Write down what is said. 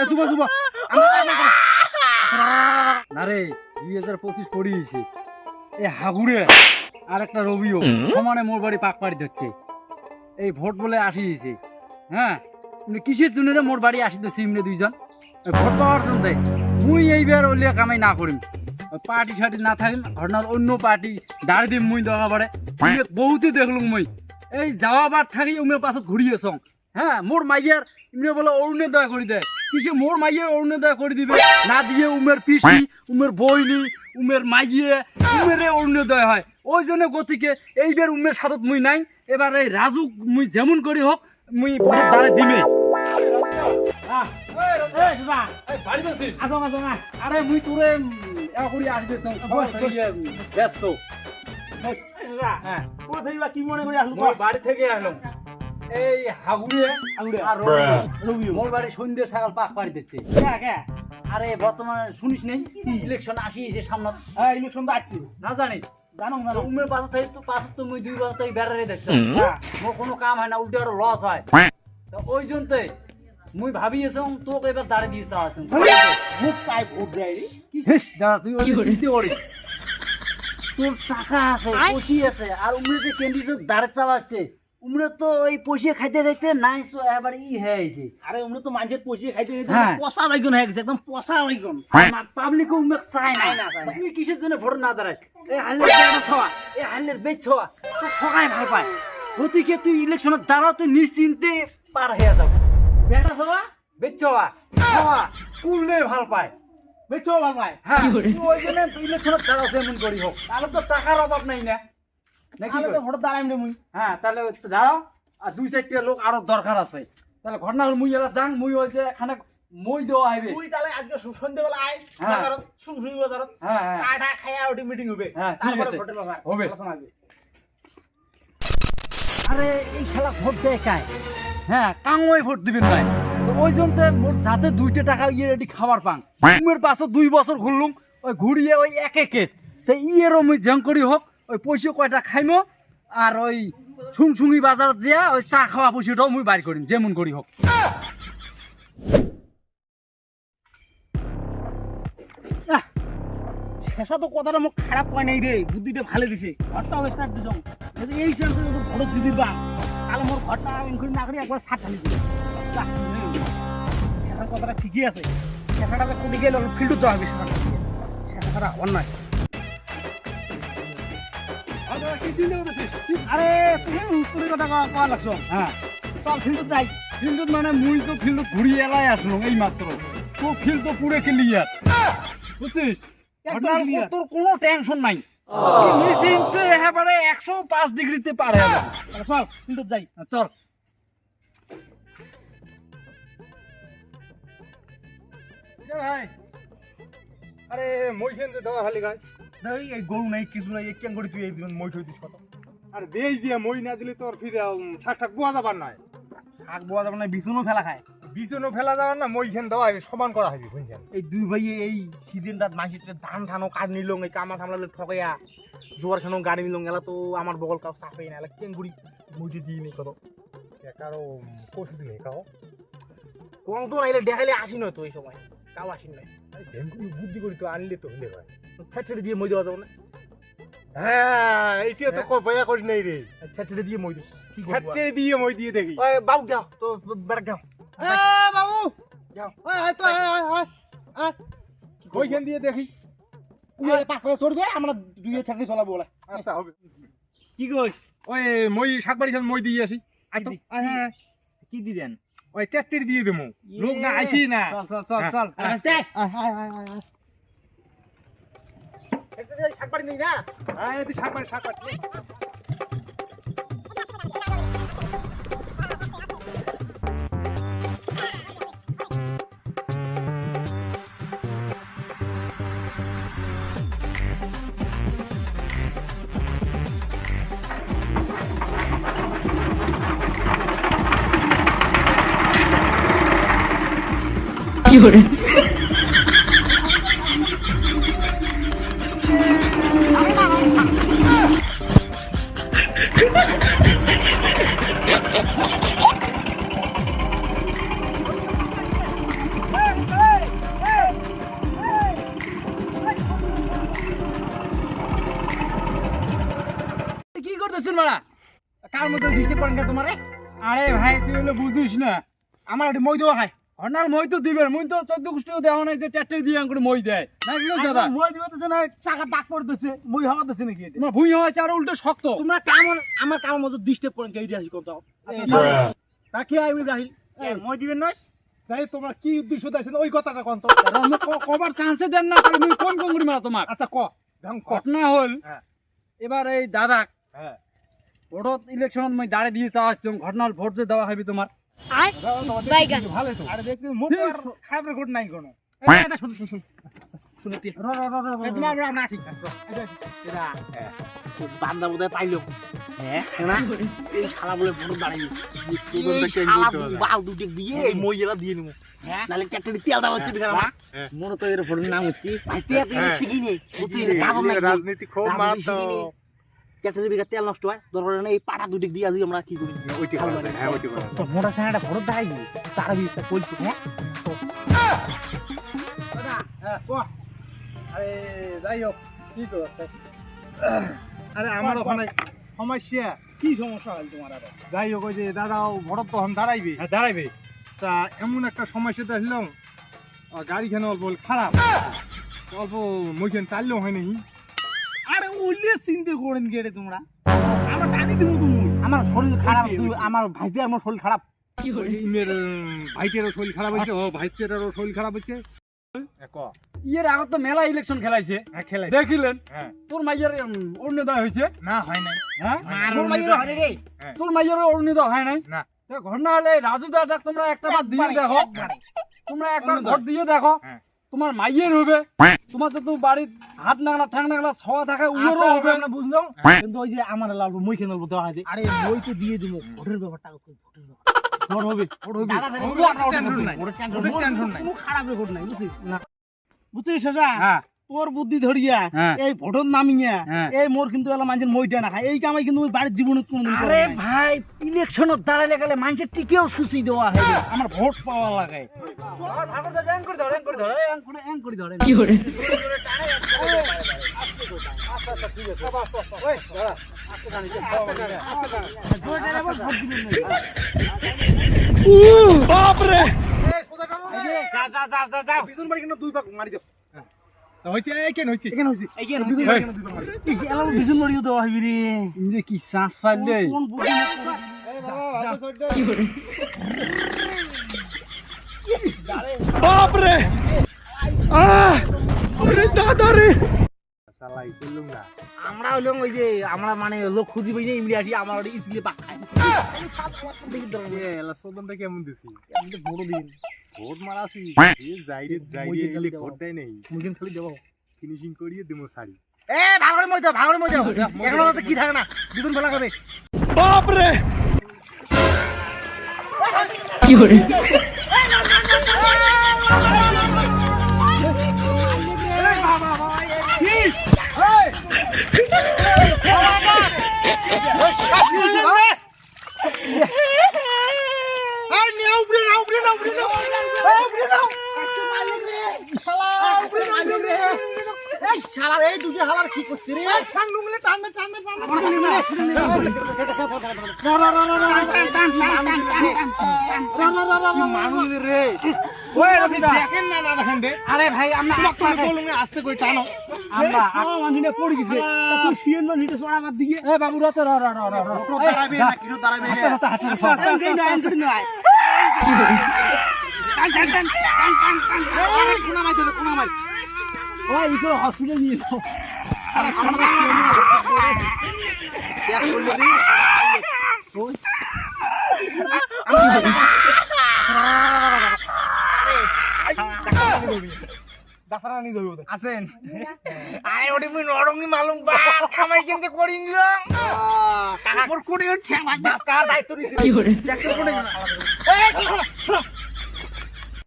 এ যুব যুব না রে দুই হাজার পঁচিশ পড়িয়েছি। এ হাগুড়ে আর একটা রবিও সমানে মোর বাড়ি পাক পাড়ি দিচ্ছে এই ভোট বলে আসিয়েছে। হ্যাঁ? কিসের জন্য মোর বাড়ি দুইজন? ভোট পাওয়ার জন্য মুই এইবার ওলিয়া কামাই না করিম। পার্টি সার্টি না থাকিম ঘটনার অন্য পার্টি দাঁড়ি দিম মুই দরকার পড়ে বহুতে দেখলুম মুই। এই যাওয়া বার থাকি উমের পাছত ঘুরিয়ে চং। হ্যাঁ? মোর মাইয়ার ইমনে বলে অরুণোদয় করে দেয় কিসে মোর মাইয়ের অরুণোদয় করে দিবে না দিয়ে উমের পিসি উমের বইনি উমের মাইয়ে উমেরে অরুণোদয় হয় ওই জন্য গতিকে এইবার উমের সাথত মুই নাই এবার এই রাজু মুই যেমন করি হোক মুই ভোটের দাঁড়ে দিমে আরে মুই তোরে করি ব্যস্ত হ্যাঁ কি মনে করে আসলো বাড়ি থেকে এলাম এই হাগুড়ে হাগুড়ে। আর। মোর বাড়ি সন্ধ্যে সকাল পাক পাড়ি দিচ্ছে। কে কে? আরে বর্তমানে শুনিস নেই? ইলেকশন আসিয়েছে সামনে। হ্যাঁ ইলেকশন তো আসছে। না জানিস জানো উমের পাশে থেকে তো পাশে তো মুই দুই বছর থেকে বেড়ারে দেখছ। হ্যাঁ। মোর কোনো কাম হয় না উল্টে আরও লস হয়। তো ওই জন্যতে মুই ভাবিয়েছং তোকে এবার দাঁড়িয়ে দিয়ে চাওয়া মুখ পাই ভোট দেয় রে। কি দাঁড়া তুই চিন্তা করিস তোর টাকা আছে পশি আছে আর উমরে যে ক্যান্ডিডেট দাঁড়ে চাওয়াচ্ছে উমরে তো ওই খাইতে খাইতে নাই সো এবার ই হয়েছে আরে তো পয়সা খাইতে খাইতে হ্যাঁ। পচা বাইগন হয়ে গেছে একদম পচা বাইগন পাবলিক উমরে চায় না। তুমি কিসের জন্য ভোট না দাঁড়ায়? এই হাল্লের বেড়া ছোয়া এই হাল্লের বেচ ছোয়া তো সবাই ভালো পায়। গতিকে তুই ইলেকশনের দাঁড়াও তুই নিশ্চিন্তে পার হয়ে যাও বেটা বেচ ছোয়া ছোয়া কুললে ভালো পায়। বেচো ভালো ভাই হ্যাঁ। ওই জন্য ইলেকশনের দাঁড়াও যেমন করি হোক। তাহলে তো টাকার অভাব নাই না। নাকি আমি তো ভোট দাঁড়াইম রে মুই। হ্যাঁ তাহলে ওই দাঁড়াও। আর দুই চারটা লোক আরও দরকার আছে। তাহলে ঘটনা হল মুই এলা মুই এখানে মই দেওয়া হইবে। তুই তাহলে আজকে সন্ধ্যেবেলা আয় হ্যাঁ। বাজারত শুনশুনি বাজারত হ্যাঁ হ্যাঁ। চা টা খাইয়া ওটি মিটিং হবে। হ্যাঁ, ঠিক আছে। হবে। আরে এই খেলা ভোট দেয় কায়? হ্যাঁ কাঙ্গই ভোট দিবেন ভাই তো ওই জন্য মোট দুইটা টাকা ইয়ে রেডি খাবার পাং। উমের পাশে দুই বছর ঘুরলুম ওই ঘুরিয়ে ওই একে কেস। তো ইয়েরও মুই জং করি হোক ওই পয়সা কয়টা খাইমো? আর ওই ছুং ছুঙি বাজারত দিয়া ওই চা খাওয়া পয়সাটাও মুই বাইর করিম যেমন করি হোক শেষা তো কথাটা মোক খারাপ কয় নাই রে বুদ্ধিটা ভালো দিছে। ঘরটাও স্টার্ট দিছ যদি এই চান্সে যদি ঘর যদি বা তাহলে মোর ঘরটা ইনক্লুড না করে একবার সাত ঢালি হুম। শেষার কথাটা ঠিকই আছে। শেষাটা কোটি গেলে ফিল্ড তো হবে শেষাটা শেষাটা অন্যায় আরে তুমি কথা কওয়া লাগছো? হ্যাঁ। চল ফিল্ড যাই। ফিল্ডত মানে মুই তো ফিল্ডত ঘুরিয়ে এলাই আসলো এই মাত্র। তো ফিল্ড তো পুরে ক্লিয়ার বুঝছিস। তোর কোনো টেনশন নাই। নিশ্চিন্তে একেবারে একশো পাঁচ ডিগ্রিতে পারে চল ফিল্ড যাই। চল। আরে মই খেন যে দেওয়া খালি গায় এই এই গরু নাই কিছু নাই কেন করে তুই এই দিন মই থই দিস কত? আর দেই যে মই না দিলে তোর ফিরে শাক ঠাক বোয়া যাবার নাই শাক বোয়া যাবে না বিছুনও ফেলা খায়। ফেলা যাবার না মই খেন দেওয়া সমান করা হইবে বুঝছেন এই দুই ভাই এই সিজনটাত ধান ধানও কাট নিল এই কামা কামলা ঠকাইয়া জোয়ার খানো গাড়ি নিল এলা তো আমার বগল কাউ চাপ না এলা কেন করি মুইটি দিই নি কত। কারও পশু দিলে কাও। কম তো নাইলে দেখাইলে আসি নয় তো এই সময় কাউ আসি ধ্যান বুদ্ধি করি তো আনলে তো ভাই দিয়ে মই দেওয়া যাবে না? হ্যাঁ এইটা তো কই বয়া করি নাই রে। ছেড়ে দিয়ে মই দিই কি করব দিয়ে মই দিয়ে দেখি। ওই বাবু দাও তো বেড়া এ বাবু! যাও। আয় তো আয় আয় আয় আয়। ওই দিয়ে দেখি। পাঁচ পাঁচ চড়বে আমরা দুই ছেড়ে চলাবো বলে। আচ্ছা হবে। কি কইস? ওই মই শাক বাড়ি খান মই দিয়ে আসি। আয় তো হ্যাঁ কি দিলেন ওই ট্যাক্টর দিয়ে দেবো। লোক না আইসি না। চল চল চল হ্যাঁ। চল। আয় আয় আয় আয় আয়। শাকবাড়ি নেই না? হ্যাঁ এদিকে শাকবাড়ি আরে ভাই তুই হলো বুঝিস না। আমার একটু মই দেওয়া হয়। ঘটনার মই তো দিবেন মই তো চোদ্দ গোষ্ঠীও দেওয়া নাই যে ট্যাক্টর দিয়ে করে মই দেয়। না কি দাদা? মই দিবে তো না চাকা দাগ করে দিচ্ছে মই হওয়া দিচ্ছে নাকি এটা? তোমার ভুঁই হয়েছে আর উল্টো শক্ত। তোমরা কেমন আমার কামের মধ্যে ডিস্টার্ব করেন কে ইতিহাস কত তা কি আমি রাহিল মই দিবেন নয়? তাই তোমরা কি উদ্দেশ্য দিয়েছেন ওই কথাটা কোন তো? আমি ক- কবার চান্সে দেন না তাহলে মুই কোন কোন মারা তোমাক আচ্ছা ক। ঘটনা হল হ্যাঁ। এবার এই দাদা হ্যাঁ। ভোটত ইলেকশনত মই দাঁড়ে দিয়ে চাওয়া আসছি ঘটনা হল ভোট যে দেওয়া হবে তোমার। ভালো তো। আরে দেখতে মুখ নাই কোনো। এটা শুন শুন বান্দা বোধহয় পাইলো। রাজনীতি খুব মারতো ক্যাটারি বিঘা তেল নষ্ট হয় দরকার নেই এই পাটা দুটো দিয়ে আজ আমরা কি করি? ওইটি করা যায়, হ্যাঁ ওইটি করা যায়। তো মোটা সানাটা ভরত দাঁড়াই তার কইছি হ্যাঁ? আরে যাই হোক কি করছে আরে আমার ওখানে সমস্যা কি সমস্যা হল তোমার আর? যাই হোক ওই যে দাদাও ভরত তখন দাঁড়াইবে। হ্যাঁ দাঁড়াইবে। তা এমন একটা সমস্যা দেখলাম গাড়িখানে অল্প খারাপ। অল্প মুখেন চাললেও হয় নাকি চিন্তা করেন গেড়ে তোমরা। আমার টানি দিব তুমি আমার শরীর খারাপ আমার ভাইজি আমার শরীর খারাপ। ভাইটেরও শরীর খারাপ হয়েছে ও ভাইস্টেরও শরীর খারাপ হয়েছে। ইয়ের আগত তো মেলা ইলেকশন খেলাইছে। হ্যাঁ দেখিলেন? হ্যাঁ। তোর মাইয়ের অরুণোদয় হয়েছে। না হয় নাই। হ্যাঁ? তোর মাইয়ের অরুণোদয় হয়। নাই। ঘটনা হলে রাজু দাদা তোমরা একটা বার দিয়ে দেখো। তোমরা একবার ভোট দিয়ে দেখো। হ্যাঁ। তোমার মাইয়ের হবে। তোমার তো তো বাড়ির হাত নাগলা ঠাং নাগলা ছোঁয়া থাকা উড়ো আচ্ছা হবে। আমরা বুঝলাম। কিন্তু ওই যে আমার লাল মই কেন বলতে হয় আরে মই তো দিয়ে দিব। ভোটের ব্যাপারটা কই? ভোটের ব্যাপার। ভোট হবে ভোট হবে। টেনশন নাই। টেনশন নাই। খারাপ রেকর্ড নাই বুঝছিস? না। বুঝছিস সাজা হ্যাঁ। তোর বুদ্ধি ধরিয়া হ্যাঁ। এই ভোটর নামিয়া হ্যাঁ। এই মোর কিন্তু এলা মানুষের মইটা না খায়। এই কামাই কিন্তু বাড়ির জীবনে কোনোদিন আরে ভাই ইলেকশনত দাঁড়ালে গেলে মানুষের টিকেও সুচি দেওয়া হয় আমার ভোট পাওয়া লাগে। কি করে যা যা যা যা যা পিছন বাড়ি কিন্তু দুই পাক মারি দাও। কেন হইছে? হইছে। কেন? এই বিজুন হইবি রে। কি কোন বুদ্ধি করে? সালাই করলুম না। আমরা হইলাম ওই যে আমরা মানে লোক খুঁজি পাই না আসি আমার ওটা এলা সদনটা কেমন দিছি? বড় দিন। ভোট মারাছি এ যাইরে যাই মই রে যে খালি এলে দেবো। ভোট দেয় নেই। মুগিন খালি দেবো। ফিনিশিং করিয়ে দেবো শাড়ি। এ ভালো মই যাও ভালো মই যাও এখন তো কি থাকে না দুদিন বেলা হবে। কি করে? এই দুটো হালার কি করছে রে ওই দেখেন না না দেখেন আরে ভাই আমরা তোমাকে বলুন আস্তে কই টানো আমরা মানিনে পড়ে গেছে তুই শিয়েন না নিতে সোনা বাদ দিয়ে এ বাবু রত র র র দাঁড়াবে না কিরো দাঁড়াবে হাতে হাতে হাতে টান টান টান টান টান কোনা কোনা ওই ইকো হসপিটাল নিয়ে যাও। ধরবে ওদের আছেন আরে ওটি মুই নরঙ্গি মালুম বাল কামাই কেনতে করি নিলাম কাকা মোর কোটি হচ্ছে আমার কার দায়িত্ব নিছে? কি করে? কোটি